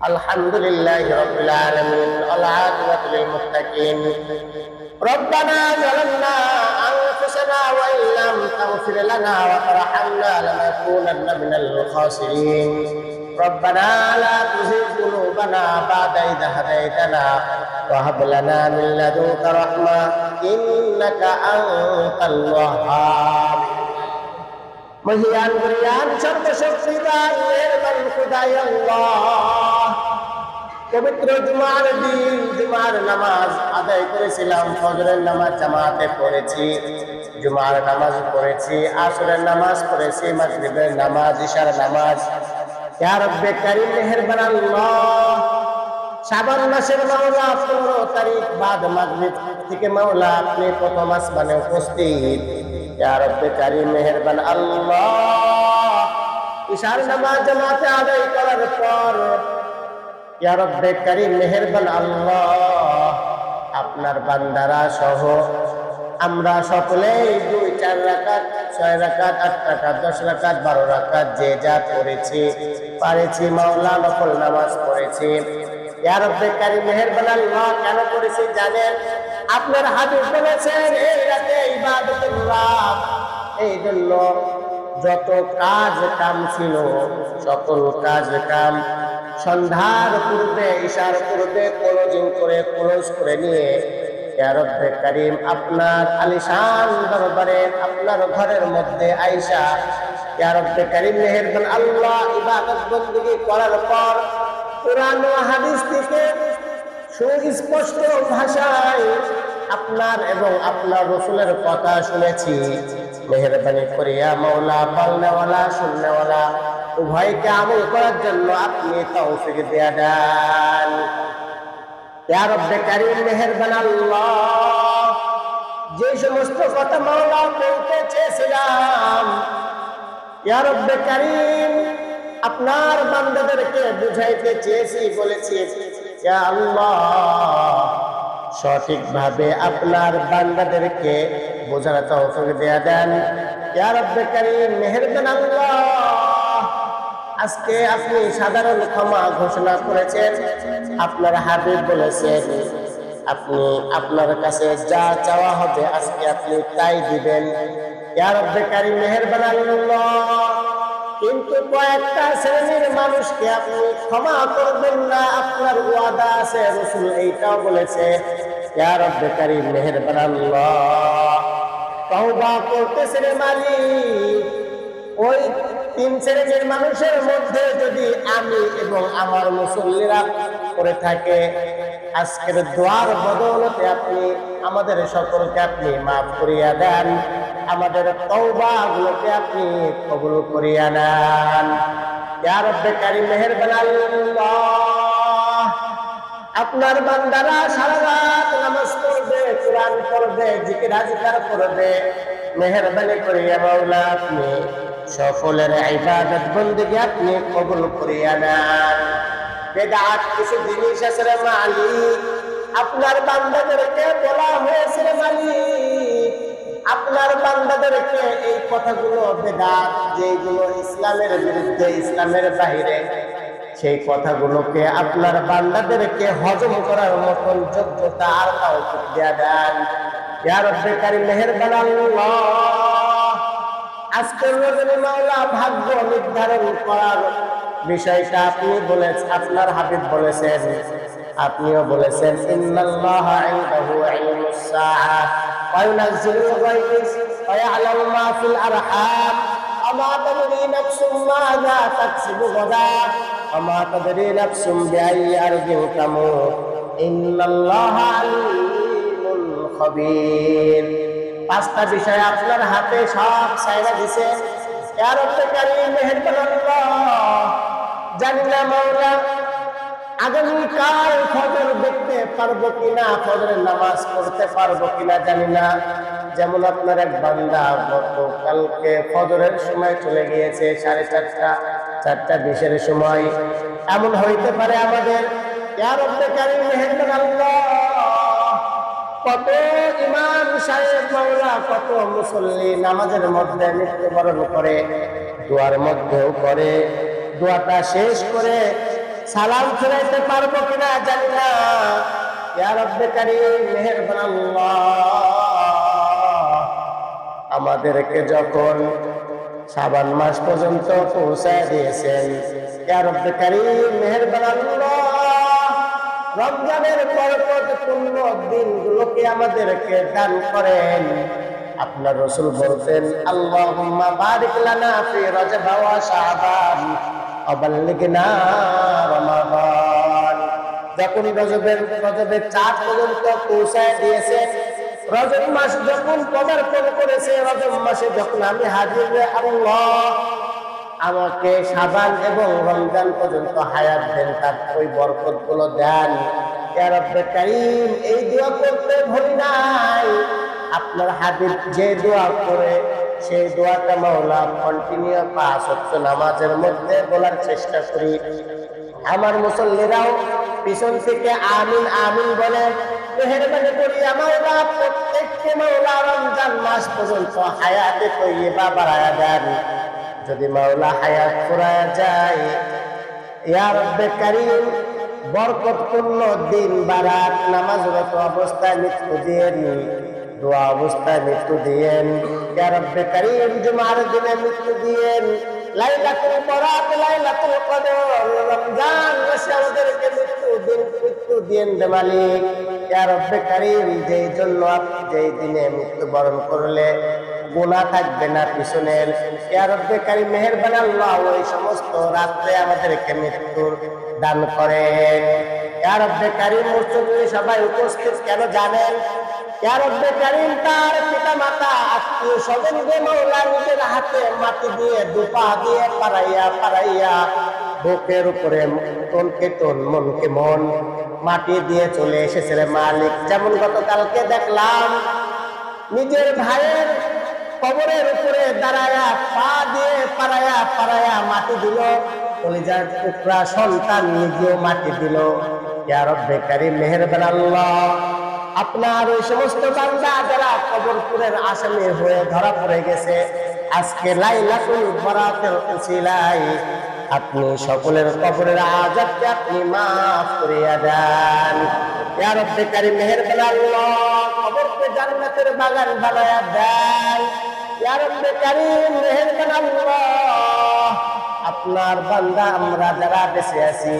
الحمد لله رب العالمين العاقبة للمتقين ربنا ظلمنا أنفسنا وإن لم تغفر لنا وترحمنا لنكونن من الخاسرين ربنا لا تزغ قلوبنا بعد إذ هديتنا وهب لنا من لدنك رحمة إنك أنت الوهاب মহিয়ান বলিয়ান সর্বশক্তিদান মেহরবান খুদাই আল্লাহ পবিত্র জুমার দিন, জুমার নামাজ আদায় করেছিলাম, ফজরের নামাজ জামাতে পড়েছি, জুমার নামাজ পড়েছি, আসরের নামাজ পড়েছি, মাগরিবের নামাজ ইশার নামাজ। ইয়া রব্বে কারীম, মেহেরবান আল্লাহ শাবান মাসের মাওলা, পনেরো তারিখ বাদ মাগরিব থেকে মাওলা, আপনি প্রথম আসমানে উপস্থিত। ইয়া রব্বে কারীম, মেহেরবান আল্লাহ ইশার নামাজ জামাতে আদায় করার পর ইয়া রব্বে কারীম, মেহেরবান আল্লাহ, আপনার বান্দারা সহ আমরা সকলেই দুই, চার রাকাত, ছয় রাকাত, আট রাকাত, দশ রাকাত, বারো রাকাত যে যা পড়েছি, পারেছি, মাওলা নকল নামাজ পড়েছি। কেন করেছি জানেন? আপনার এই জন্য যত কাজ কাম ছিল, সকল কাজ কাম সন্ধ্যার পূর্বে, ঈশার পূর্বে ক্লোজিং করে ক্লোজ করে নিয়ে রব্বে করিম, আপনার আলিশান দরবারে, আপনার ঘরের মধ্যে আইসা রব্বে করিম মেহেরবান আল্লাহ ইবাদত বন্দী করার পর ও হাদিস থেকে সুস্পষ্ট ভাষায় আপনার এবং আপনার রসুলের কথা শুনেছি। মেহরবানি করিয়া মৌলা পালনেওয়ালা শুননেওয়ালা উভয়কে আমল করার জন্য আপনি তৌফিক দিয়া দেন। ইয়া রব্বে কারীম, মেহেরবান আল্লাহ, যে সমস্ত কথা মাওলা বলতে চেয়েছিলাম, ইয়া রব্বে কারীম, আপনার বান্দাদেরকে বুঝাইতে চেয়েছি, বলেছি, ইয়া আল্লাহ, সঠিকভাবে আপনার বান্দাদেরকে বোঝার তৌফিক দেয়া দেন। ইয়া রব্বে কারীম, মেহেরবান আল্লাহ আজকে আপনি সাধারণ ক্ষমা ঘোষণা করেছেন। আপনার হাবিব বলেছেন, আপনি আপনার কাছে যা চাওয়া হবে আজকে আপনি তাই দিবেন। ইয়া রব্বে কারীম, মেহেরবান কিন্তু কয়েকটা শ্রেণির মানুষকে আপনি ক্ষমা করবেন না, আপনার ওয়াদা আছে, রসুল এইটাও বলেছে। ইয়া রব্বে কারীম, মেহেরবান তওবা করতেছে রে মালিক। ওই তিন শ্রেণির মানুষের মধ্যে যদি আমি এবং আমার মুসল্লিরা করে থাকে, আজকের দোয়ার বদৌলতে আপনি আমাদের সকলকে আপনি মাফ করিয়া দেন, আমাদের তওবা গুলোকে আপনি কবুল করিয়া নেন। রব্বে কারীম, মেহেরবান আল্লাহ, আপনার বান্দারা সারা রাত নামাজ পড়বে, কোরআন পড়বে, জিকির আজিকার করবে মেহরবানি করিয়া মাওলা আপনি সকলের ইবাদত বন্দেগী আপনি কবুল করিয়া নেন। বেদাত কিছু জিনিস আছে রে মালিক। আপনার বান্দাদেরকে বলা হয়েছে রে মালিক। আপনার বান্দাদেরকে এই কথাগুলো বেদাত যেগুলো ইসলামের বিরুদ্ধে, ইসলামের বাহিরে, সেই কথাগুলোকে আপনার বান্দাদেরকে হজম করার মতন যোগ্যতা আর কাউকে দেয়া দেন। ইয়া রব্বে কারীম, মেহেরবান আল্লাহ। আজকের রজনী মাওলা ভাগ্য নির্ধারণ করার বিষয়টা আপনি বলেছেন আপনার হাবিব বলেছেন আপনিও বলেছেন ইন্নাল্লাহ ইনদাহু ইলমুস সাআ ওয়া ইউনাজ্জিলুল গায়স ওয়া ইয়ালামু মা ফিল আরহাম وما تدري نفس ماذا تكسب غدا وما تدري نفس بأي أرض تموت إن الله عليم خبير পাঁচটা বিষয় আপনার হাতে সব সাইরা দিছে। ইয়ার অত্যাচারী মেহেরবান আল্লাহ। জানি না মাওলা, আগামীকাল ফজর দেখতে পারব কিনা, ফজরের নামাজ পড়তে পারব কিনা জানি না। যেমন আপনার এক বান্দা গতকালকে ফজরের সময় চলে গিয়েছে সাড়ে চারটা চারটা বিশের সময়। এমন হইতে পারে আমাদের। ইয়ার অত্যাচারী মেহেরবান আল্লাহ। কত ইমাম সাহেব মাওলা, কত মুসল্লি নামাজের মধ্যে মৃত্যুবরণ করে, দোয়ার মধ্যেও করে, দোয়াটা শেষ করে সালাম ফেরাইতে পারব কিনা জানি না। আমাদেরকে যখন সাবান মাস পর্যন্ত পৌঁছায় দিয়েছেন, ইয়া রব্বে কারীম, মেহেরবান আল্লাহ। রমজানের বরকত পূর্ণ দিনগুলোকে আমাদেরকে দান করেন। আপনার রসুল বলতেন রমাদান। যখন রজবের রজবের চাঁদ পর্যন্ত পৌঁছায় রজব মাস যখন পদার্পণ করেছে, রজব মাসে যখন আমি হাজির আল্লাহ আমাকে সাবান এবং রমজান পর্যন্ত হায়াত দেন, তার ওই বরকতগুলো দেন এই দোয়া করতে ভুলি নাই। আপনার হাবিব যে দোয়া করে, সেই দোয়াটা মাওলা কন্টিনিউ পাঁচ ওয়াক্ত নামাজের মধ্যে বলার চেষ্টা করি। আমার মুসল্লিরাও পিছন থেকে আমিন আমিন বলে, মেহরবানি করি প্রত্যেককে মাওলা রমজান মাস পর্যন্ত হায়াতে তৈবা বাড়ায়া দেন। যদি মাওলা হায়াত ফুরায়া যায় কারীম, বরকতপূর্ণ দিন, বারাত নামাজরত অবস্থায় মৃত্যু দিয়েন, দোয়া অবস্থায় মৃত্যু দিয়েন। ইয়া রব্বে কারীম, জুমার দিনে মৃত্যু দিয়েন। লাইলাতুল বরাত, লাইলাতুল কদর, রমজান মাসে আমাদেরকে মৃত্যু দিন, মৃত্যু দিয়েন দে মালিক। ইয়া রব্বে কারীম, যেই জন্য আপনি যেই দিনে মৃত্যুবরণ করলে গুণা থাকবে না পিছনের ইয়া রব্বে কারীম, মেহেরবান আল্লাহ, ওই সমস্ত রাত্রে আমাদেরকে মৃত্যুর দান করেন। ইয়া রব্বে কারীম মুসলিম সবাই উপস্থিত কেন জানেন? তার পিতা মাতা হাতে মাটি দিয়ে দিয়ে পারাইয়া বুকের উপরে তন মাটি দিয়ে চলে এসেছে মালিক। যেমন গতকালকে দেখলাম, নিজের ভাইয়ের দাঁড়ায়া, পা দিয়ে মাটি দিল। কলিজার টুকরা সন্তান নিজেও মাটি দিল। আল্লাহ। আপনার ওই সমস্ত বান্দা যারা কবরপুরের আসামি হয়ে ধরা পড়ে গেছে, আজকে লাইলাতুল বরাতের উসিলাই আপনি সকলের কবরের আজাবকে আপনি মাফ করিয়া দেন। ইয়া রব্বে কারীম, মেহেরবান আল্লাহ, কবরকে জান্নাতের বাগান বানায়া দেন। আপনার বান্দা আমরা যারা বেঁচে আছি,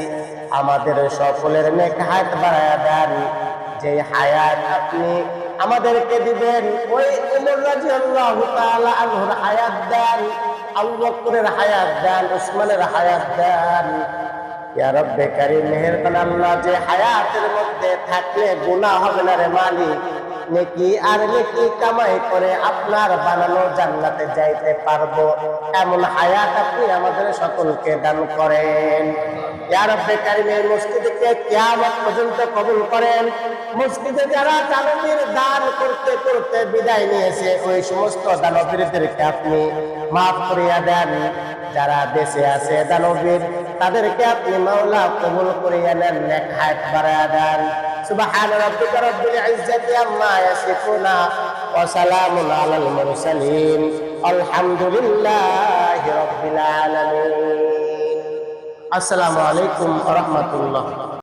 আমাদের সকলের নেক হাত বাড়ায়া দেন। যে হায়াত আপনি আমাদেরকে দিবেন, ওই উমর রাদিয়াল্লাহু তাআলা আনহুর হায়াত দেন, আবু হায়াত দেন, উসমানের হায়াত দেন। ইয়া রব্বে কারীম, মেহেরবান আল্লাহ, যে হায়াতের মধ্যে থাকলে গুনাহ হবে না রে মালিক। নেকি আর নেকি কামাই করে আপনার বানানো জান্নাতে যাইতে পারব। এমন হায়াত আপনি আমাদের সকলকে দান করেন। ইয়া রব্বে কারীম মসজিদকে কিয়ামত পর্যন্ত কবুল করেন। মসজিদে যারা দান করতে করতে বিদায় নিয়েছে, ওই সমস্ত দানবীরদেরকে আপনি মাফ করিয়া দেন। যারা বেঁচে আছে দানবীর, তাদেরকে আপনি মাওলা কবুল করিয়া নেন বাড়ায়া দেন। سبحان ربك رب العزة عما يصفون وسلام على المرسلين الحمد لله رب العالمين السلام عليكم ورحمة الله